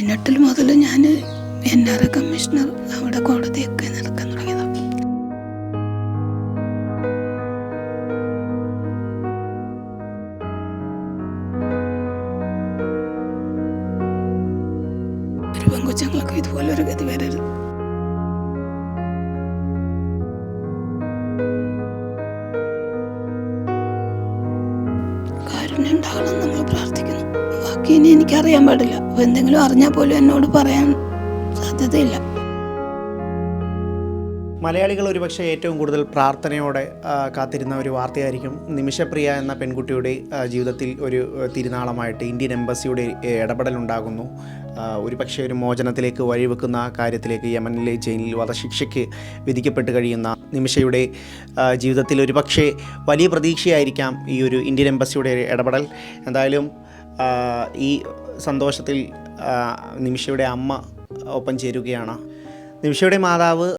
പതിനെട്ടിൽ മുതൽ ഞാൻ എൻ ആർ കമ്മീഷണർ അവിടെ കോടതിയൊക്കെ നടക്കാൻ തുടങ്ങിയതാണ് ഒരു ഇതുപോലെ ഒരു ഗതി വരരുത്. കാരുണ്യം ഉണ്ടാകണം നമ്മൾ പ്രാർത്ഥിക്കുന്നു. ബാക്കി ഇനി എനിക്കറിയാൻ പാടില്ല. അപ്പൊ എന്തെങ്കിലും അറിഞ്ഞാൽ പോലും എന്നോട് പറയാൻ സാധ്യതയില്ല. മലയാളികൾ ഒരുപക്ഷെ ഏറ്റവും കൂടുതൽ പ്രാർത്ഥനയോടെ കാത്തിരുന്ന ഒരു വാർത്തയായിരിക്കും നിമിഷപ്രിയ എന്ന പെൺകുട്ടിയുടെ ജീവിതത്തിൽ ഒരു തിരുനാളമായിട്ട് ഇന്ത്യൻ എംബസിയുടെ ഇടപെടലുണ്ടാകുന്നു ഒരുപക്ഷെ ഒരു മോചനത്തിലേക്ക് വഴിവെക്കുന്ന കാര്യത്തിലേക്ക് യമനിലെ ജയിലിൽ വധശിക്ഷയ്ക്ക് വിധിക്കപ്പെട്ട് കഴിയുന്ന നിമിഷയുടെ ജീവിതത്തിൽ ഒരുപക്ഷെ വലിയ പ്രതീക്ഷയായിരിക്കാം ഈ ഒരു ഇന്ത്യൻ എംബസിയുടെ ഇടപെടൽ. എന്തായാലും ഈ സന്തോഷത്തിൽ നിമിഷയുടെ അമ്മ ഒപ്പം ചേരുകയാണ്. നിമിഷയുടെ മാതാവ്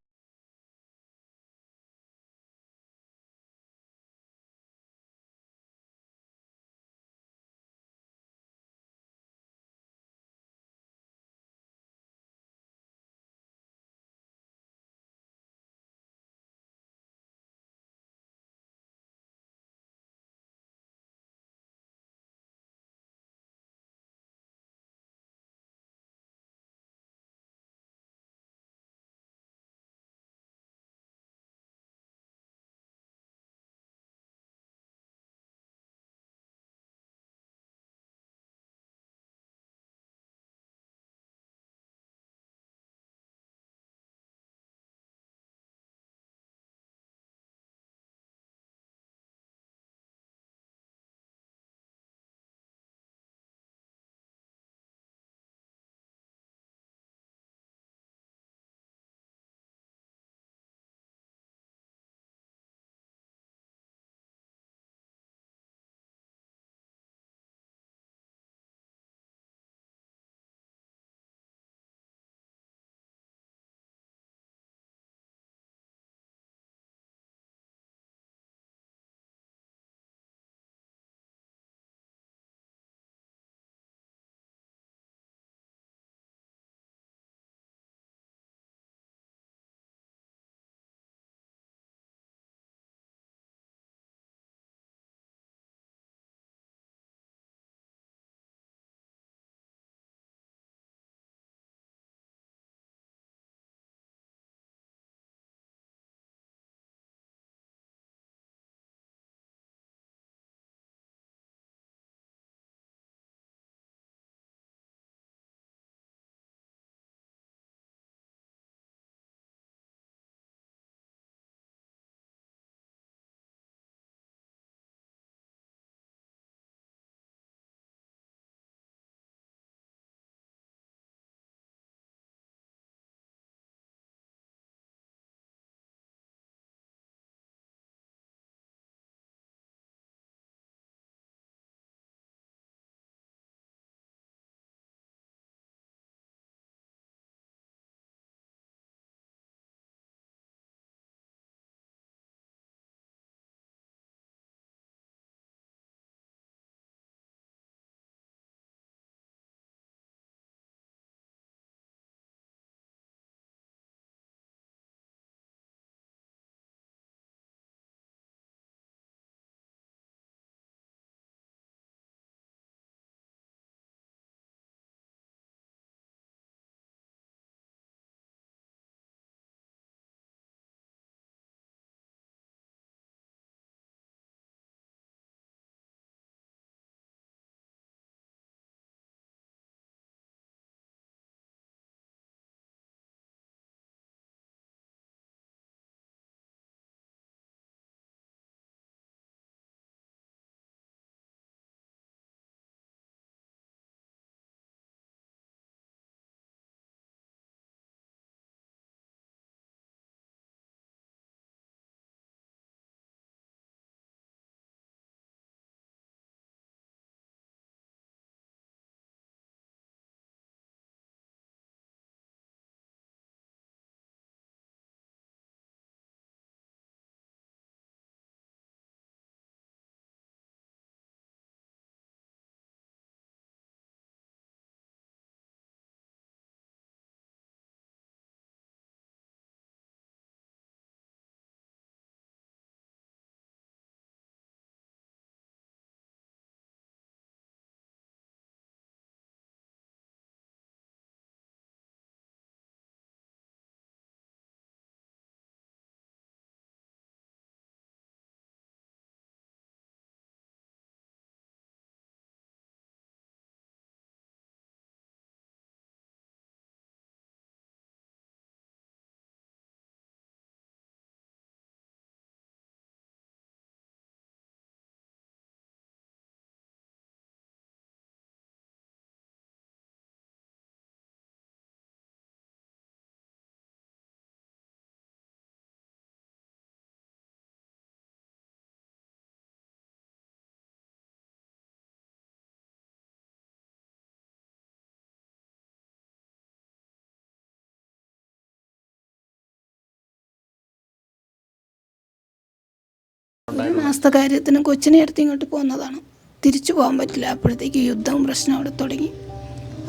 മാസത്തെ കാര്യത്തിന് കൊച്ചിനെ എടുത്ത് ഇങ്ങോട്ട് പോകുന്നതാണ് തിരിച്ചു പോകാൻ പറ്റില്ല. അപ്പോഴത്തേക്ക് യുദ്ധവും പ്രശ്നം അവിടെ തുടങ്ങി.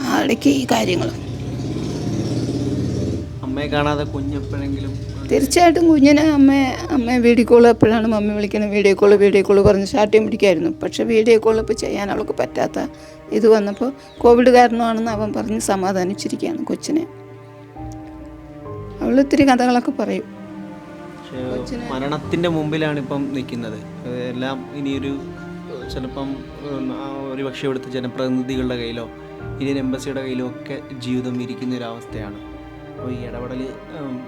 ആ ഇടയ്ക്ക് ഈ കാര്യങ്ങളും. അമ്മയെ കാണാതെ കുഞ്ഞെപ്പോഴെങ്കിലും തീർച്ചയായിട്ടും കുഞ്ഞിനെ അമ്മയെ അമ്മയെ വീഡിയോ കോൾ എപ്പോഴാണ് മമ്മി വിളിക്കുന്നത് വീഡിയോ കോൾ വീഡിയോ കോൾ പറഞ്ഞ് ഷാട്ടിയും പിടിക്കായിരുന്നു പക്ഷേ വീഡിയോ കോൾ ഇപ്പോൾ ചെയ്യാൻ അവൾക്ക് പറ്റാത്ത ഇത് വന്നപ്പോൾ കോവിഡ് കാരണമാണെന്ന് അവൻ പറഞ്ഞ് സമാധാനിച്ചിരിക്കുകയാണ് കൊച്ചിനെ. അവൾ ഇത്തിരി കഥകളൊക്കെ പറയും. പക്ഷേ മരണത്തിന്റെ മുമ്പിലാണ് ഇപ്പം നിൽക്കുന്നത്. എല്ലാം ഇനിയൊരു ചിലപ്പം ഒരു പക്ഷേ ഇവിടുത്തെ ജനപ്രതിനിധികളുടെ കയ്യിലോ ഇന്ത്യൻ എംബസിയുടെ കയ്യിലോ ഒക്കെ ജീവിതം ഇരിക്കുന്ന ഒരു അവസ്ഥയാണ് അപ്പോൾ ഈ ഇടപെടൽ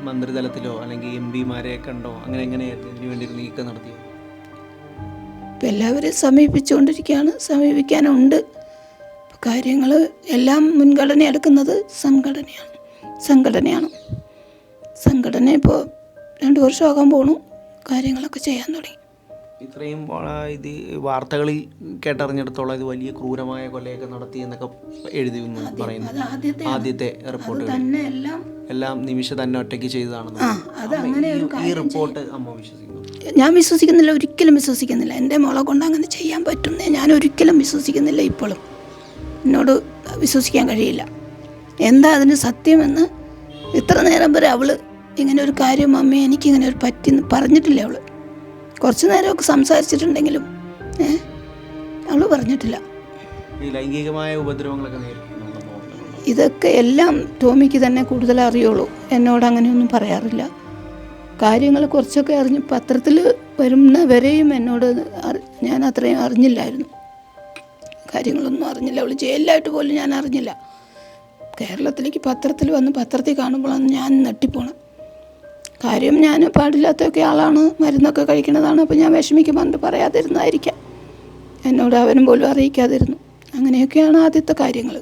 മന്ത്രിതലത്തിലോ അല്ലെങ്കിൽ എം പിമാരെ കണ്ടോ അങ്ങനെ എങ്ങനെയായിരുന്നു ഇതിനു വേണ്ടി ഒരു നീക്കം നടത്തിയത്? ഇപ്പം എല്ലാവരും സമീപിച്ചുകൊണ്ടിരിക്കുകയാണ്. സമീപിക്കാനുണ്ട്. കാര്യങ്ങൾ എല്ലാം മുൻഗണന എടുക്കുന്നത് സംഘടനയാണ്. സംഘടനയാണ്. സംഘടന ഇപ്പോൾ രണ്ട് വർഷമാകാൻ പോണു. കാര്യങ്ങളൊക്കെ ചെയ്യാൻ തുടങ്ങി. ഇത്രയും ഇത് വാർത്തകളിൽ കേട്ടറിഞ്ഞിടത്തോളം ഇത് വലിയ ക്രൂരമായ കൊലയൊക്കെ നടത്തി എന്നൊക്കെ എഴുതി പറയുന്നു. ആദ്യത്തെ റിപ്പോർട്ട് എല്ലാം നിമിഷ തന്നെ ഒറ്റയ്ക്ക് ചെയ്തതാണെന്ന് ഈ റിപ്പോർട്ട് അമ്മ വിശ്വസിക്കുന്നു. ഞാൻ വിശ്വസിക്കുന്നില്ല ഒരിക്കലും വിശ്വസിക്കുന്നില്ല. എന്റെ മോളെ കൊണ്ട് അങ്ങനെ ചെയ്യാൻ പറ്റുന്നേ ഞാൻ ഒരിക്കലും വിശ്വസിക്കുന്നില്ല ഇപ്പോഴും. എന്നോട് വിശ്വസിക്കാൻ കഴിയില്ല. എന്താ അതിന് സത്യമെന്ന് ഇത്ര നേരം വരെ അവൾ ഇങ്ങനെ ഒരു കാര്യം അമ്മ എനിക്കിങ്ങനെ ഒരു പറ്റി പറഞ്ഞിട്ടില്ല അവൾ. കുറച്ച് നേരമൊക്കെ സംസാരിച്ചിട്ടുണ്ടെങ്കിലും ഏ അവൾ പറഞ്ഞിട്ടില്ല. ലൈംഗികമായ ഉപദ്രവങ്ങളൊക്കെ ഇതൊക്കെ എല്ലാം ടോമിക്ക് തന്നെ കൂടുതൽ അറിയുള്ളൂ. എന്നോട് അങ്ങനെയൊന്നും പറയാറില്ല. കാര്യങ്ങൾ കുറച്ചൊക്കെ അറിഞ്ഞ് പത്രത്തിൽ വരുന്നവരെയും എന്നോട് ഞാൻ അത്രയും അറിഞ്ഞില്ലായിരുന്നു. കാര്യങ്ങളൊന്നും അറിഞ്ഞില്ല. അവൾ ജയിലിലായിട്ട് പോലും ഞാൻ അറിഞ്ഞില്ല. കേരളത്തിലേക്ക് പത്രത്തിൽ വന്ന് പത്രത്തിൽ കാണുമ്പോഴാണ് ഞാൻ നെട്ടിപ്പോണം കാര്യം ഞാൻ പാടില്ലാത്തൊക്കെ ആളാണ്. മരുന്നൊക്കെ കഴിക്കുന്നതാണ്. അപ്പോൾ ഞാൻ വിഷമിക്കുമ്പോൾ അത് പറയാതിരുന്നായിരിക്കാം. എന്നോട് അവനും പോലും അറിയിക്കാതിരുന്നു. അങ്ങനെയൊക്കെയാണ് ആദ്യത്തെ കാര്യങ്ങൾ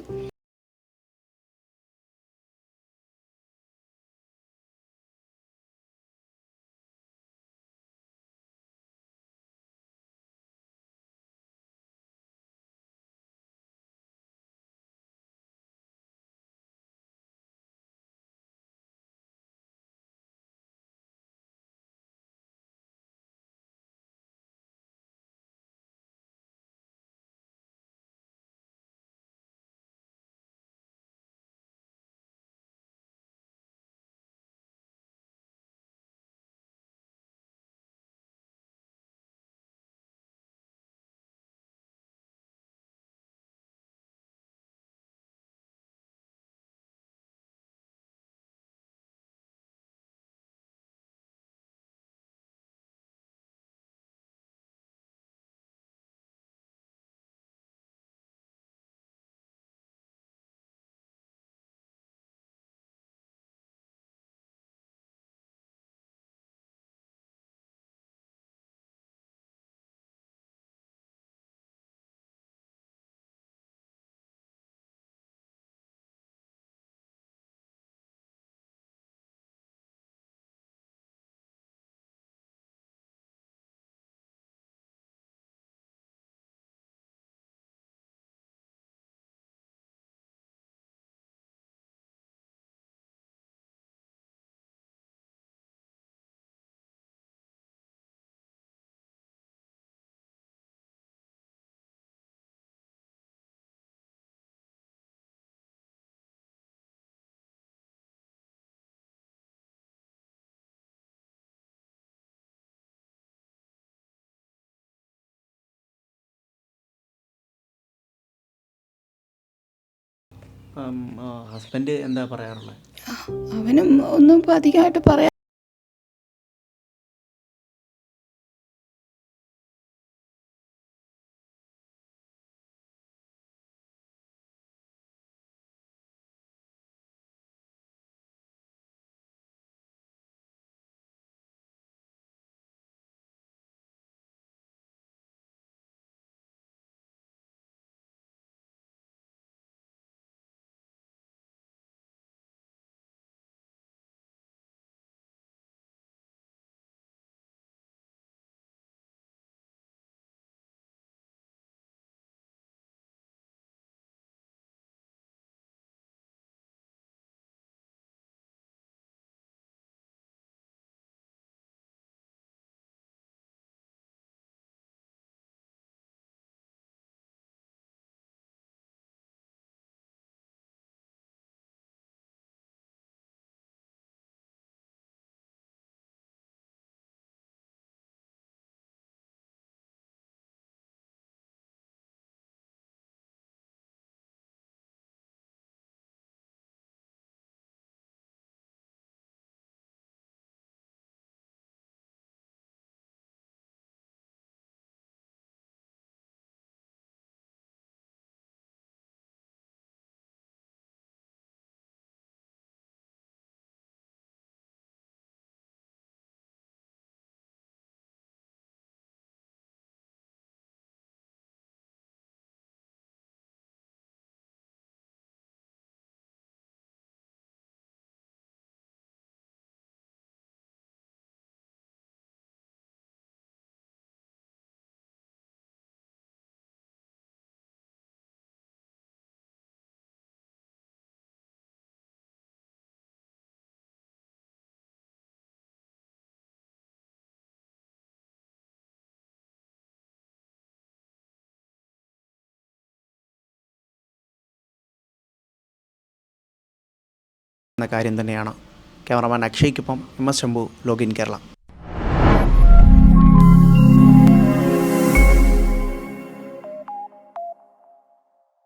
ഹസ്ബൻഡ് എന്താ പറയാറുള്ളത് അവനും ഒന്നും അധികമായിട്ട് പറയാൻ കാര്യം തന്നെയാണ്. Cameraman അക്ഷയ്ക്കൊപ്പം M S Shambhu login Kerala.